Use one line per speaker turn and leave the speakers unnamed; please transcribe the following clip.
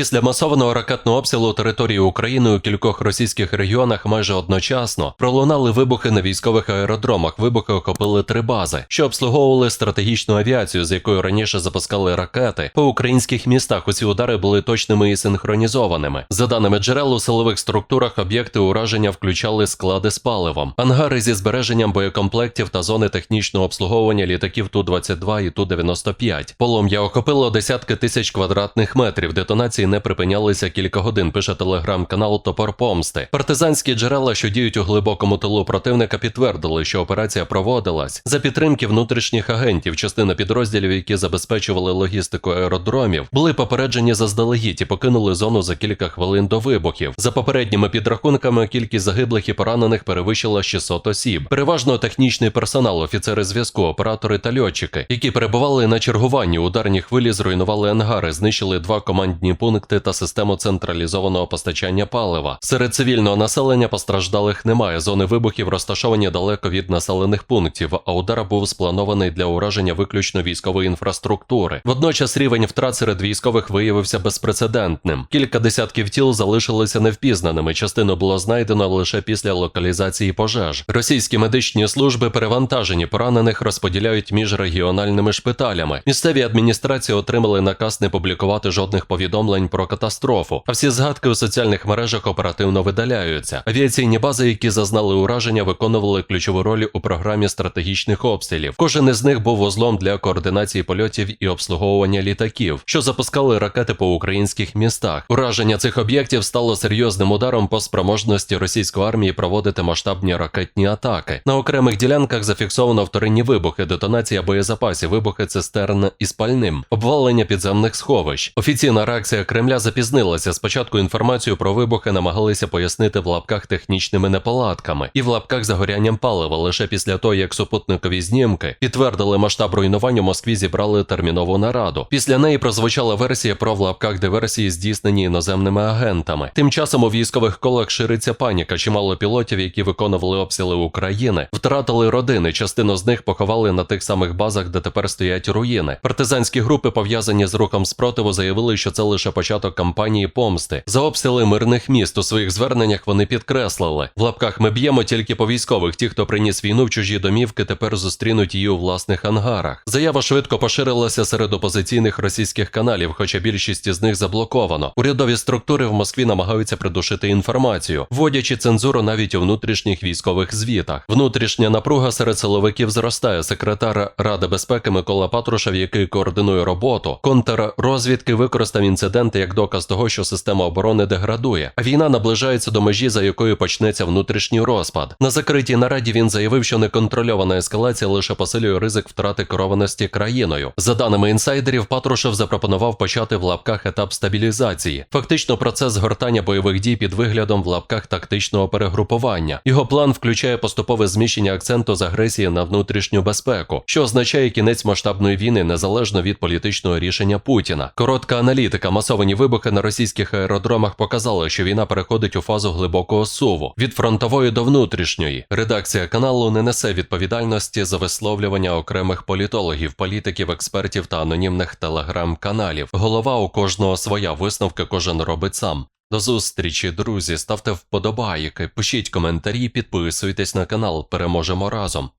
Після масованого ракетного обстрілу території України у кількох російських регіонах майже одночасно пролунали вибухи на військових аеродромах. Вибухи охопили три бази, що обслуговували стратегічну авіацію, з якою раніше запускали ракети. По українських містах усі удари були точними і синхронізованими. За даними джерел у силових структурах, об'єкти ураження включали склади з паливом, ангари зі збереженням боєкомплектів та зони технічного обслуговування літаків Ту-22 і Ту-95. Полум'я охопило десятки тисяч квадратних метрів. Детонації не припинялися кілька годин. Пише телеграм-канал Топор Помсти. Партизанські джерела, що діють у глибокому тилу противника, підтвердили, що операція проводилась за підтримки внутрішніх агентів. Частина підрозділів, які забезпечували логістику аеродромів, були попереджені заздалегідь і покинули зону за кілька хвилин до вибухів. За попередніми підрахунками, кількість загиблих і поранених перевищила 600 осіб. Переважно технічний персонал, офіцери зв'язку, оператори та льотчики, які перебували на чергуванні. Ударні хвилі зруйнували ангари, знищили два командні пункти та систему централізованого постачання палива. Серед цивільного населення постраждалих немає. Зони вибухів розташовані далеко від населених пунктів, а удар був спланований для ураження виключно військової інфраструктури. Водночас рівень втрат серед військових виявився безпрецедентним. Кілька десятків тіл залишилися невпізнаними. Частину було знайдено лише після локалізації пожеж. Російські медичні служби перевантажені поранених розподіляють між регіональними шпиталями. Місцеві адміністрації отримали наказ не публікувати жодних повідомлень про катастрофу. А всі згадки у соціальних мережах оперативно видаляються. Авіаційні бази, які зазнали ураження, виконували ключову роль у програмі стратегічних обстрілів. Кожен із них був вузлом для координації польотів і обслуговування літаків, що запускали ракети по українських містах. Ураження цих об'єктів стало серйозним ударом по спроможності російської армії проводити масштабні ракетні атаки. На окремих ділянках зафіксовано вторинні вибухи, детонація боєзапасів, вибухи цистерн із пальним, обвалення підземних сховищ. Офіційна реакція Кремля запізнилася. Спочатку інформацію про вибухи намагалися пояснити в лапках технічними неполадками і в лапках загорянням палива. Лише після того, як супутникові знімки підтвердили масштаб руйнувань, у Москві зібрали термінову нараду. Після неї прозвучала версія про в лапках диверсії, здійснені іноземними агентами. Тим часом у військових колах шириться паніка. Чимало пілотів, які виконували обстріли України, втратили родини. Частину з них поховали на тих самих базах, де тепер стоять руїни. Партизанські групи, пов'язані з рухом спротиву, заявили, що це лише початок кампанії помсти. За обстріли мирних міст у своїх зверненнях вони підкреслили. В лапках ми б'ємо тільки по військових. Ті, хто приніс війну в чужі домівки, тепер зустрінуть її у власних ангарах. Заява швидко поширилася серед опозиційних російських каналів, хоча більшість із них заблоковано. Урядові структури в Москві намагаються придушити інформацію, вводячи цензуру навіть у внутрішніх військових звітах. Внутрішня напруга серед силовиків зростає. Секретар Ради безпеки Микола Патрушев, який координує роботу, контррозвідки використав інциденти як доказ того, що система оборони деградує, а війна наближається до межі, за якою почнеться внутрішній розпад. На закритій нараді він заявив, що неконтрольована ескалація лише посилює ризик втрати керованості країною. За даними інсайдерів, Патрушев запропонував почати в лапках етап стабілізації. Фактично, процес згортання бойових дій під виглядом в лапках тактичного перегрупування. Його план включає поступове зміщення акценту з агресії на внутрішню безпеку, що означає кінець масштабної війни незалежно від політичного рішення Путіна. Коротка аналітика, масовані вибухи на російських аеродромах показали, що війна переходить у фазу глибокого суву від фронтової до внутрішньої. Редакція каналу не несе відповідальності за висловлювання окремих політологів, політиків, експертів та анонімних телеграм-каналів. Голова у кожного своя висновки кожен робить сам. До зустрічі, друзі. Ставте вподобайки, пишіть коментарі, підписуйтесь на канал. Переможемо разом.